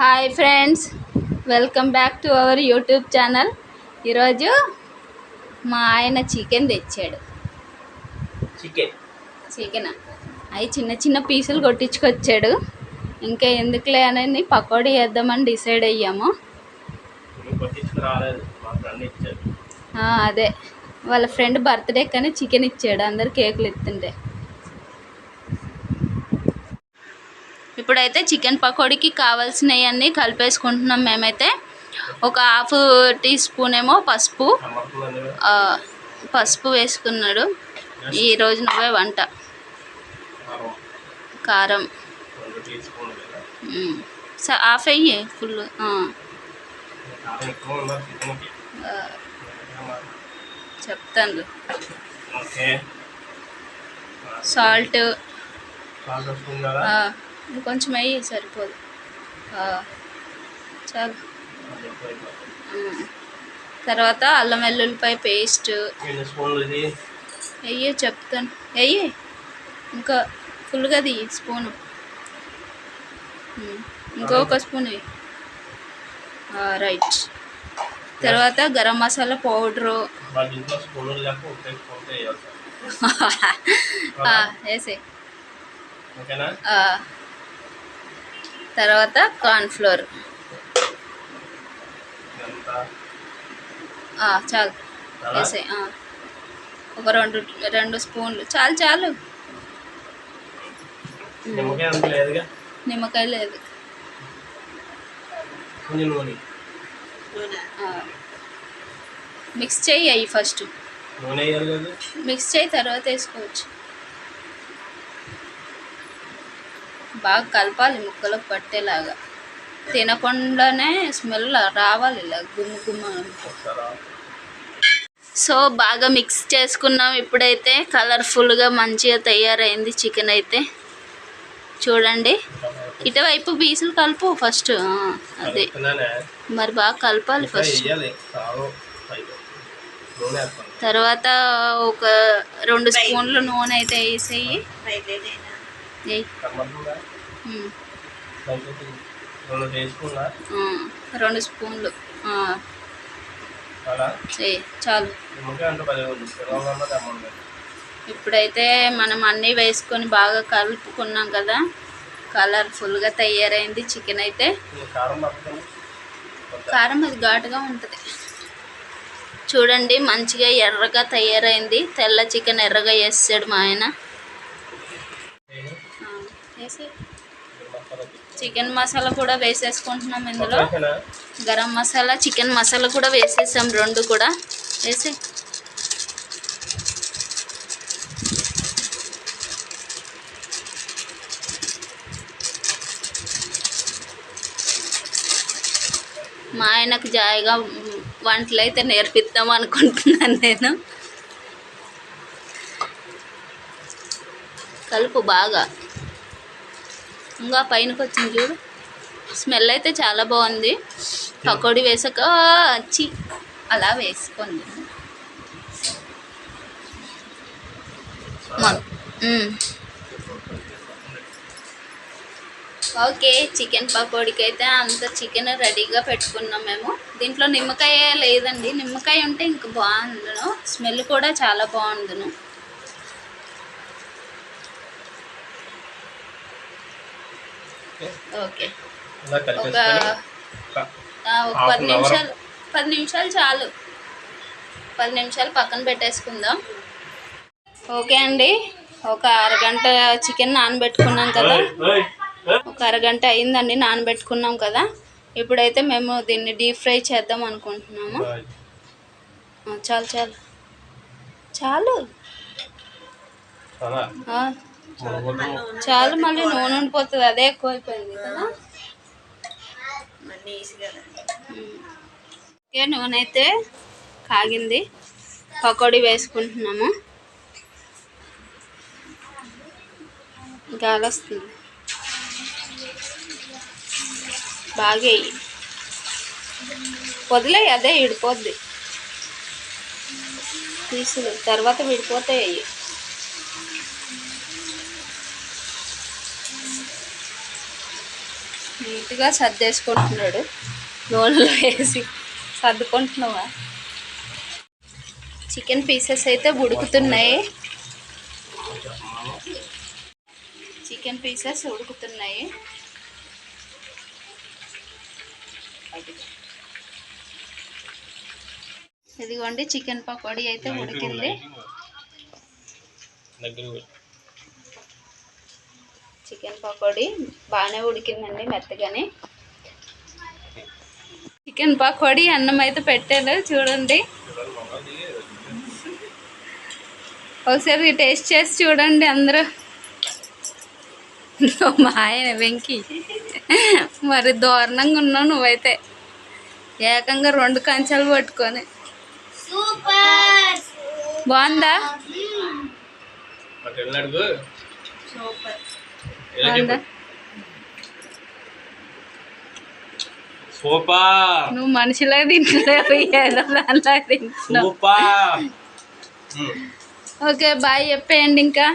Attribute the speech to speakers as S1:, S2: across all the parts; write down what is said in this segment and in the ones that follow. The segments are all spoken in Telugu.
S1: Hi friends welcome back to our YouTube channel. ఈరోజు మా ఆయన చికెన్ తెచ్చాడు.
S2: చికెన్.
S1: చికెన్? అవి చిన్న చిన్న పీసులు కొట్టించుకొచ్చాడు. ఇంకా ఎందుకులే అని పకోడీ వేద్దామని డిసైడ్ అయ్యాము. అదే. వాళ్ళ ఫ్రెండ్ బర్త్డే కానీ చికెన్ ఇచ్చాడు అందరు కేకులు ఇస్తుంటే ఇప్పుడైతే చికెన్ పకోడీకి కావాల్సినవన్నీ కలిపేసుకుంటున్నాం మేమైతే. ఒక హాఫ్ టీ స్పూన్ ఏమో పసుపు. పసుపు వేసుకున్నాడు. ఈరోజు నువ్వే వంట.
S2: కారం.
S1: హాఫ్ అయ్యి ఫుల్ చెప్తాను. సాల్ట్. ఇంకొంచెం అయ్యి సరిపోదు. చాలు. తర్వాత అల్లం వెల్లుల్లిపాయ పేస్ట్. వెయ్యి చెప్తాను. వెయ్యి ఇంకా ఫుల్గా దియ్యి స్పూను. ఇంకొక స్పూన్ రైట్. తర్వాత గరం మసాలా పౌడరు. వేసే తర్వాత కార్న్ఫ్లోర్ చాలు? వేసే ఒక రెండు రెండు స్పూన్లు. చాలు చాలు.
S2: నిమ్మకాయ అంత లేదుగా?
S1: నిమ్మకాయ లేదు. మిక్స్ చేయి అయ్యి ఫస్ట్ మిక్స్ చేయి తర్వాత వేసుకోవచ్చు. బాగా కలపాలి ముక్కలకు పట్టేలాగా. తినకుండానే స్మెల్ రావాలి ఇలా గుమ్మ గుమ్మ సో బాగా మిక్స్ చేసుకున్నాం. ఇప్పుడైతే కలర్ఫుల్గా మంచిగా తయారైంది చికెన్ అయితే. చూడండి. ఇటువైపు పీసులు కలుపు ఫస్ట్. అదే. మరి బాగా కలపాలి ఫస్ట్. తర్వాత ఒక రెండు స్పూన్లు నూనె అయితే వేసేయి.
S2: రెండు
S1: స్పూన్లు. చాలు. ఇప్పుడైతే మనం అన్నీ వేసుకొని బాగా కలుపుకున్నాం కదా. కలర్ఫుల్గా తయారైంది చికెన్ అయితే.
S2: కారం
S1: అది ఘాటుగా ఉంటుంది. చూడండి మంచిగా ఎర్రగా తయారైంది. తెల్ల చికెన్ ఎర్రగా వేసాడు మా ఆయన. వేసి చికెన్ మసాలా కూడా వేసేసుకుంటున్నాం ఇందులో. గరం మసాలా చికెన్ మసాలా కూడా వేసేసాం రెండు కూడా. వేసి మా ఆయనకు జాయిగా వంటలు అయితే నేర్పిద్దాం అనుకుంటున్నాను నేను. కలుపు బాగా. ఇంకా పైనకి వచ్చింది చూడు. స్మెల్ అయితే చాలా బాగుంది. పకోడీ వేసాక వచ్చి అలా వేసుకుంది ఓకే చికెన్ పకోడీకి అయితే అంత చికెన్ రెడీగా పెట్టుకున్నాం మేము. దీంట్లో నిమ్మకాయ లేదండి. నిమ్మకాయ ఉంటే ఇంక బాగుండును. స్మెల్ కూడా చాలా బాగుండును. ఓకే. ఒక పది. నిమిషాలు పది నిమిషాలు చాలు. పది నిమిషాలు పక్కన పెట్టేసుకుందాం. ఓకే అండి. ఒక అరగంట చికెన్ నానబెట్టుకున్నాం కదా. ఒక అరగంట అయిందండి నానబెట్టుకున్నాం కదా. ఇప్పుడైతే మేము దీన్ని డీప్ ఫ్రై చేద్దాం అనుకుంటున్నాము. చాలు చాలు. చాలు.
S2: చాలా
S1: మళ్ళీ నూనె ఉండిపోతుంది. అదే ఎక్కువైపోయింది కదా? ఉమ్. ఓకే నూనె అయితే కాగింది. పకోడీ వేసుకుంటున్నాము. గాలి వస్తుంది. బాగా వేయి. వదిలే అదే విడిపోద్ది. పీసులు తర్వాత విడిపోతాయి నీట్గా సర్దేసుకుంటున్నాడు. నూనెలో వేసి సర్దుకుంటున్నావా? చికెన్ పీసెస్ అయితే ఉడుకుతున్నాయి. Chicken pieces ఉడుకుతున్నాయి. ఇదిగోండి చికెన్ పకోడీ అయితే ఉడికింది.
S2: దగ్గర
S1: చికెన్ పకోడీ బాగానే ఉడికిందండి మెత్తగానే. చికెన్ పకోడీ అన్నం అయితే పెట్టాను చూడండి. ఒకసారి టేస్ట్ చేసి చూడండి అందరూ. మా ఆయన వెంకి. మరి దారుణంగా ఉన్నావు నువ్వైతే. ఏకంగా రెండు కంచాలు పట్టుకొని.
S3: సూపర్!
S1: బాగుందా?
S3: సూపర్.
S2: సూపర్
S1: నువ్వు మనిషిలా తింటున్నావు ఏదో దానిలా తింటున్నావు.
S2: సూపర్
S1: ఓకే బాయ్ చెప్పేయండి ఇంకా.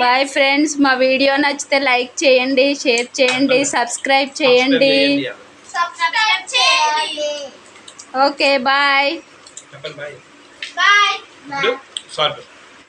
S3: బాయ్ ఫ్రెండ్స్
S1: మా వీడియో నచ్చితే లైక్ చేయండి షేర్ చేయండి సబ్స్క్రైబ్ చేయండి.
S3: సబ్స్క్రైబ్ చేయండి.
S1: Okay bye.
S2: Bye.
S3: Bye
S2: sorry